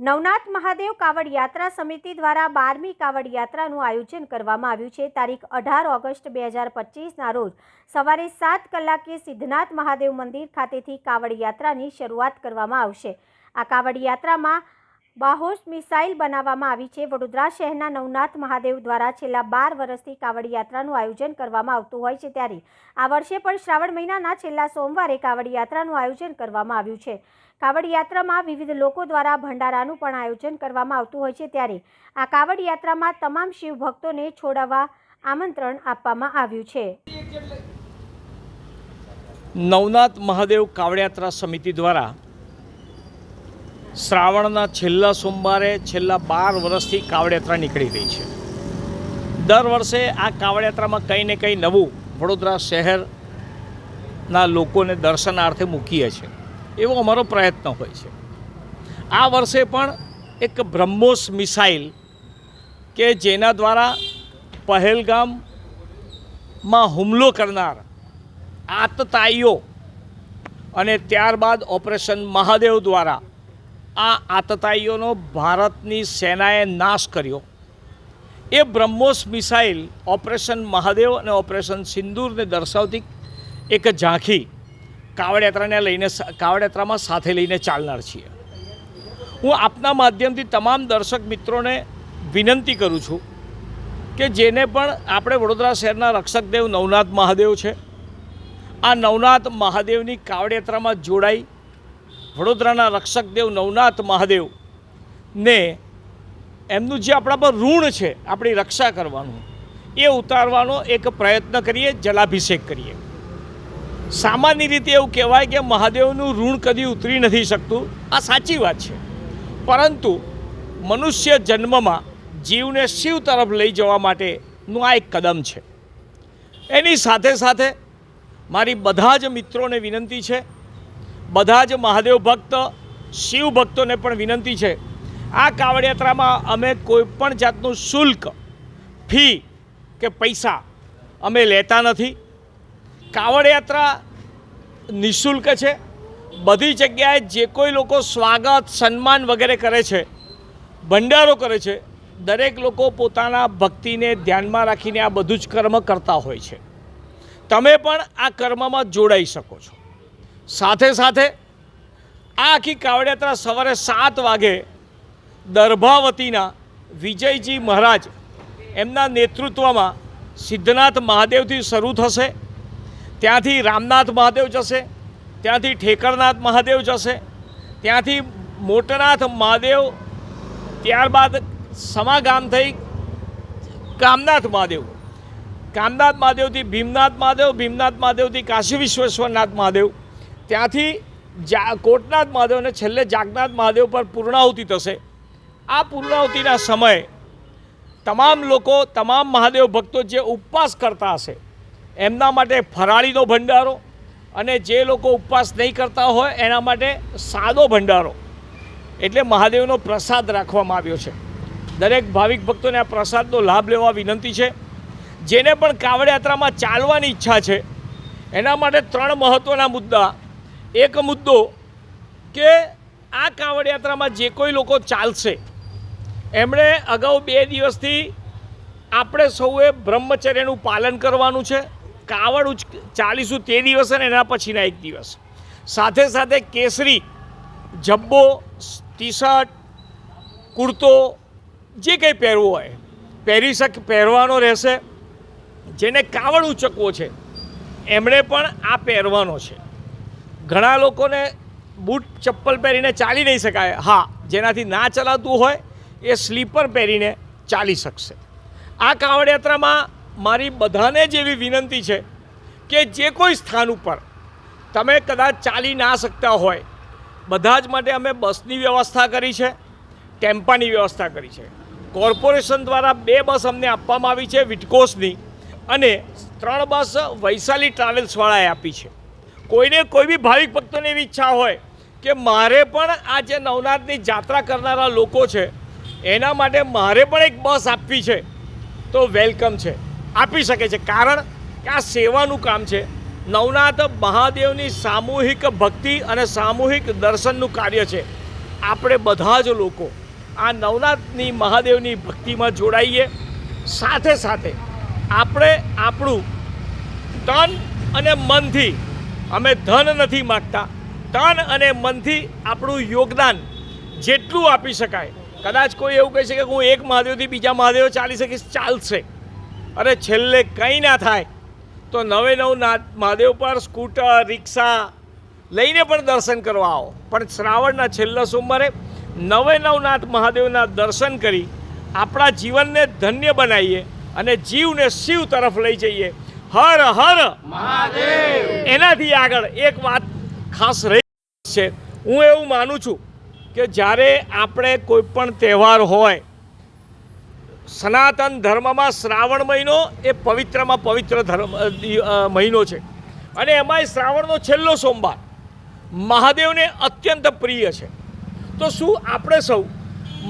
નવનાથ મહાદેવ કાવડ યાત્રા સમિતિ દ્વારા બારમી કાવડ યાત્રાનું આયોજન કરવામાં આવ્યું છે. તારીખ અઢાર ઓગસ્ટ બે હજાર પચીસના રોજ સવારે સાત કલાકે સિદ્ધનાથ મહાદેવ મંદિર ખાતેથી કાવડ યાત્રાની શરૂઆત કરવામાં આવશે. આ કાવડ યાત્રામાં બાહોશ મિસાઇલ બનાવવામાં આવી છે. વડોદરા શહેરના નવનાથ મહાદેવ દ્વારા છેલ્લા બાર વર્ષથી કાવડ યાત્રાનું આયોજન કરવામાં આવતું હોય છે ત્યારે આ વર્ષે પણ શ્રાવણ મહિનાના છેલ્લા સોમવારે કાવડ યાત્રાનું આયોજન કરવામાં આવ્યું છે. કાવડ યાત્રામાં વિવિધ લોકો દ્વારા ભંડારાનું પણ આયોજન કરવામાં આવતું હોય છે ત્યારે આ કાવડ યાત્રામાં તમામ શિવ ભક્તોને છોડાવવા આમંત્રણ આપવામાં આવ્યું છે. નવનાથ મહાદેવ કાવડયાત્રા સમિતિ દ્વારા શ્રાવણના છેલ્લા સોમવારે છેલ્લા બાર વર્ષથી કાવડયાત્રા નીકળી રહી છે. દર વર્ષે આ કાવડયાત્રામાં કંઈ ને કંઈ નવું વડોદરા શહેરના લોકોને દર્શનાર્થે મૂકીએ છીએ એવો અમારો પ્રયત્ન હોય છે. આ વર્ષે પણ એક બ્રહ્મોસ મિસાઇલ કે જેના દ્વારા પહેલગામમાં હુમલો કરનાર આતતાઈઓ અને ત્યારબાદ ઓપરેશન મહાદેવ દ્વારા આ આતતાઈઓનો ભારતની સેનાએ નાશ કર્યો. એ બ્રહ્મોસ મિસાઇલ ઓપરેશન મહાદેવ અને ઓપરેશન સિંદૂરને દર્શાવતી એક ઝાંખી કાવડયાત્રાને લઈને કાવડયાત્રામાં સાથે લઈને ચાલનાર છીએ. હું આપના માધ્યમથી તમામ દર્શક મિત્રોને વિનંતી કરું છું કે જેને પણ આપણે વડોદરા શહેરના રક્ષકદેવ નવનાથ મહાદેવ છે, આ નવનાથ મહાદેવની કાવડયાત્રામાં જોડાઈ વડોદરાના રક્ષકદેવ નવનાથ મહાદેવ ને એમનું જે આપણા પર ઋણ છે, આપણી રક્ષા કરવાનું, એ ઉતારવાનો એક પ્રયત્ન કરીએ, જલાભિષેક કરીએ. સામાન્ય રીતે એવું કહેવાય કે મહાદેવનું ઋણ કદી ઉતરી નથી શકતું, આ સાચી વાત છે. પરંતુ મનુષ્ય જન્મમાં જીવને શિવ તરફ લઈ જવા માટેનું આ એક કદમ છે. એની સાથે સાથે મારી બધા જ મિત્રોને વિનંતી છે બધા જ મહાદેવ ભક્ત શિવ ભક્તોને પણ વિનંતી છે. આ કાવડયાત્રામાં અમે કોઈ પણ જાતનું શુલ્ક, ફી કે પૈસા અમે લેતા નથી. કાવડયાત્રા નિઃશુલ્ક છે. બધી જગ્યાએ જે કોઈ લોકો સ્વાગત, સન્માન વગેરે કરે છે, ભંડારો કરે છે, દરેક લોકો પોતાના ભક્તિને ધ્યાનમાં રાખીને આ બધું જ કર્મ કરતા હોય છે. તમે પણ આ કર્મમાં જોડાઈ શકો છો. સાથે સાથે આ આખી કાવડયાત્રા સવારે સાત વાગે દર્ભાવતીના વિજયજી મહારાજ એમના નેતૃત્વમાં સિદ્ધનાથ મહાદેવથી શરૂ થશે. ત્યાંથી રામનાથ મહાદેવ જશે, ત્યાંથી ઠેકરનાથ મહાદેવ જશે, ત્યાંથી મોટનાથ મહાદેવ, ત્યારબાદ સમાગામ થઈ કામનાથ મહાદેવ. કામનાથ મહાદેવથી ભીમનાથ મહાદેવ, ભીમનાથ મહાદેવથી કાશી વિશ્વેશ્વરનાથ મહાદેવ. ત્યાંથી જા, કોટનાથ મહાદેવ અને છેલ્લે જાગનાથ મહાદેવ પર પૂર્ણાહુતિ થશે. આ પૂર્ણાહુતિના સમયે તમામ લોકો, તમામ મહાદેવ ભક્તો જે ઉપવાસ કરતા હશે, એમના માટે ફરાળીનો ભંડારો અને જે લોકો ઉપવાસ નહીં કરતા હોય, એના માટે સાદો ભંડારો. એટલે મહાદેવનો પ્રસાદ રાખવામાં આવ્યો છે. દરેક ભાવિક ભક્તોને આ પ્રસાદનો લાભ લેવા વિનંતી છે. જેને પણ કાવડ યાત્રામાં ચાલવાની ઈચ્છા છે, એના માટે ત્રણ મહત્ત્વના મુદ્દા એક મુદ્દો કે આ કાવડ યાત્રામાં જે કોઈ લોકો ચાલશે, એમણે અગાઉ બે દિવસથી આપણે સૌએ બ્રહ્મચર્યનું પાલન કરવાનું છે. કાવડ ઉચ ચાલીશું તે દિવસ અને એના પછીના એક દિવસ. સાથે સાથે કેસરી, જબ્બો ટી શર્ટ કુર્તો, જે કંઈ પહેરવું હોય, પહેરી શક, પહેરવાનો રહેશે. જેને કાવડ ઉચકવો છે, એમણે પણ આ પહેરવાનો છે. ઘણા લોકોને બૂટ, ચપ્પલ પહેરીને ચાલી નહીં શકાય. હા, જેનાથી ના ચલાતું હોય, એ સ્લીપર પહેરીને ચાલી શકશે. આ કાવડ યાત્રામાં મારી બધાને જ એવી વિનંતી છે કે જે કોઈ સ્થાન ઉપર તમે કદાચ ચાલી ના શકતા હોય, બધા જ માટે અમે બસની વ્યવસ્થા કરી છે, ટેમ્પાની વ્યવસ્થા કરી છે. કોર્પોરેશન દ્વારા બે બસ અમને આપવામાં આવી છે વિટકોસની અને ત્રણ બસ વૈશાલી ટ્રાવેલ્સવાળાએ આપી છે. કોઈને કોઈ બી ભાવિક ભક્તોની એવી ઈચ્છા હોય કે મારે પણ આ જે નવનાથની જાત્રા કરનારા લોકો છે, એના માટે મારે પણ એક બસ આપવી છે, તો વેલકમ છે. આપી શકે છે. કારણ કે આ સેવાનું કામ છે. નવનાથ મહાદેવની સામૂહિક ભક્તિ અને સામૂહિક દર્શનનું કાર્ય છે. આપણે બધા જ લોકો આ નવનાથની મહાદેવની ભક્તિમાં જોડાઈએ. સાથે સાથે આપણે આપણું તન અને મનથી અમે ધન નથી માગતા. તન અને મનથી આપણું યોગદાન જેટલું આપી શકાય. કદાચ કોઈ એવું કહી શકે કે હું એક મહાદેવથી બીજા મહાદેવ ચાલી શકીશ, ચાલશે. અરે છેલ્લે કંઈ ના થાય તો નવે નવ મહાદેવ પર સ્કૂટર, રિક્ષા લઈને પણ દર્શન કરવા આવો. પણ શ્રાવણના છેલ્લા સોમવારે નવે નવનાથ મહાદેવના દર્શન કરી આપણા જીવનને ધન્ય બનાવીએ અને જીવને શિવ તરફ લઈ જઈએ. હર હર. મહાદેવ. એનાથી આગળ એક વાત ખાસ રહી છે. હું એવું માનું છું કે જ્યારે આપણે કોઈ પણ તહેવાર હોય સનાતન ધર્મમાં શ્રાવણ મહિનો એ પવિત્રમાં પવિત્ર ધર્મ મહિનો છે. અને એમાંય શ્રાવણનો છેલ્લો સોમવાર મહાદેવને અત્યંત પ્રિય છે. તો શું આપણે સૌ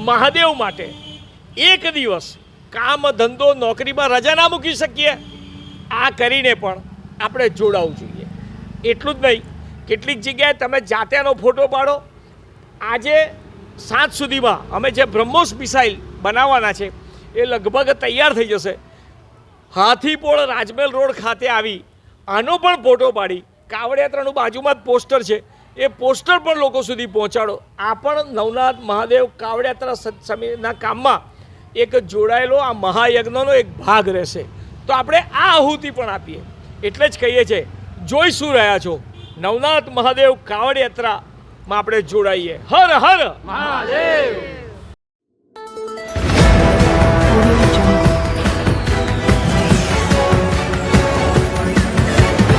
મહાદેવ માટે એક દિવસ કામ ધંધો નોકરીમાં રજા ના મૂકી શકીએ? આ કરીને પણ આપણે જોડાવું જોઈએ. એટલું જ નહીં, કેટલીક જગ્યાએ તમે જાતેનો ફોટો પાડો. આજે સાંજ સુધીમાં અમે જે બ્રહ્મોસ મિસાઇલ બનાવવાના છે, એ લગભગ તૈયાર થઈ જશે. હાથીપોળ રાજમહેલ રોડ ખાતે આવી આનો પણ ફોટો પાડી. કાવડિયાત્રાનું બાજુમાં જ પોસ્ટર છે. એ પોસ્ટર પણ લોકો સુધી પહોંચાડો. આ પણ નવનાથ મહાદેવ કાવડિયાત્રા સમયના કામમાં એક જોડાયેલો આ મહાયજ્ઞનો એક ભાગ રહેશે. તો આપણે આ આહુતિ પણ આપીએ. એટલે જ કહીએ છીએ, જોઈ શું રહ્યા છો? નવનાથ મહાદેવ કાવડ યાત્રામાં આપણે જોડાઈએ. હર હર મહાદેવ!